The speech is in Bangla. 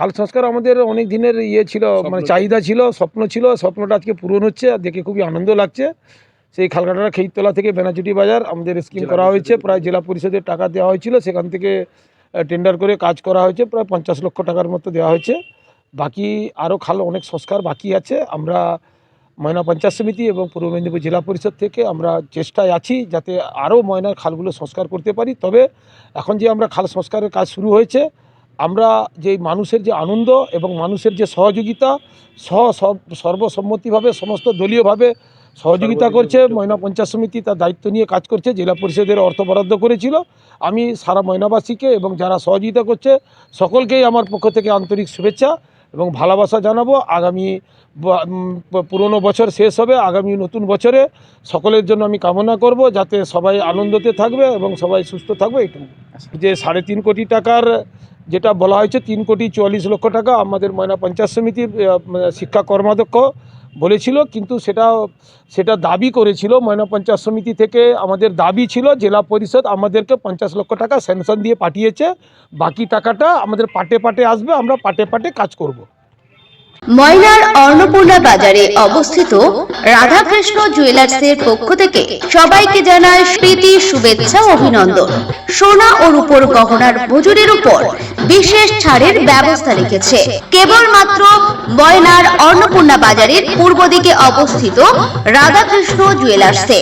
খাল সংস্কার আমাদের অনেক দিনের ইয়ে ছিল মানে চাহিদা ছিল স্বপ্ন ছিল স্বপ্নটা আজকে পূরণ হচ্ছে আর দেখে খুবই আনন্দ লাগছে। সেই খালকাটা খেইতলা থেকে বেনাচুটি বাজার আমাদের স্কিম করা হয়েছে প্রায় জেলা পরিষদের টাকা দেওয়া হয়েছিল সেখান থেকে টেন্ডার করে কাজ করা হয়েছে প্রায় পঞ্চাশ লক্ষ টাকার মতো দেওয়া হয়েছে। বাকি আরও খাল অনেক সংস্কার বাকি আছে আমরা ময়না পঞ্চায়েত সমিতি এবং পূর্ব মেদিনীপুর জেলা পরিষদ থেকে আমরা চেষ্টায় আছি যাতে আরও ময়নার খালগুলো সংস্কার করতে পারি। তবে এখন যে আমরা খাল সংস্কারের কাজ শুরু হয়েছে আমরা যে মানুষের যে আনন্দ এবং মানুষের যে সহযোগিতা সহ সর্বসম্মতিভাবে সমস্ত দলীয়ভাবে সহযোগিতা করছে ময়না পঞ্চায়েত সমিতি তার দায়িত্ব নিয়ে কাজ করছে জেলা পরিষদের অর্থ বরাদ্দ করেছিল। আমি সারা ময়নাবাসীকে এবং যারা সহযোগিতা করছে সকলকেই আমার পক্ষ থেকে আন্তরিক শুভেচ্ছা এবং ভালোবাসা জানাব। আগামী পুরনো বছর শেষ হবে আগামী নতুন বছরে সকলের জন্য আমি কামনা করব যাতে সবাই আনন্দতে থাকবে এবং সবাই সুস্থ থাকবে এটুকু। যে সাড়ে তিন কোটি টাকার যেটা বলা হয়েছে, তিন কোটি চুয়াল্লিশ লক্ষ টাকা আমাদের ময়না পঞ্চায়েত সমিতির শিক্ষা কর্মাধ্যক্ষ বলেছিল, কিন্তু সেটা সেটা দাবি করেছিল ময়না পঞ্চায়েত সমিতি থেকে। আমাদের দাবি ছিল, জেলা পরিষদ আমাদেরকে পঞ্চাশ লক্ষ টাকা স্যাংশন দিয়ে পাঠিয়েছে, বাকি টাকাটা আমাদের পাটে পাটে আসবে, আমরা পাটে পাটে কাজ করব। ময়নার অন্নপূর্ণা বাজারে অবস্থিত রাধাকৃষ্ণ জুয়েলার্সের পক্ষ থেকে সবাইকে জানায় প্রীতি শুভেচ্ছা, অভিনন্দন। সোনা ও রূপোর গহনার মজুরির উপর বিশেষ ছাড়ের ব্যবস্থা রেখেছে। কেবলমাত্র ময়নার অন্নপূর্ণা বাজারের পূর্ব দিকে অবস্থিত রাধাকৃষ্ণ জুয়েলার্সে।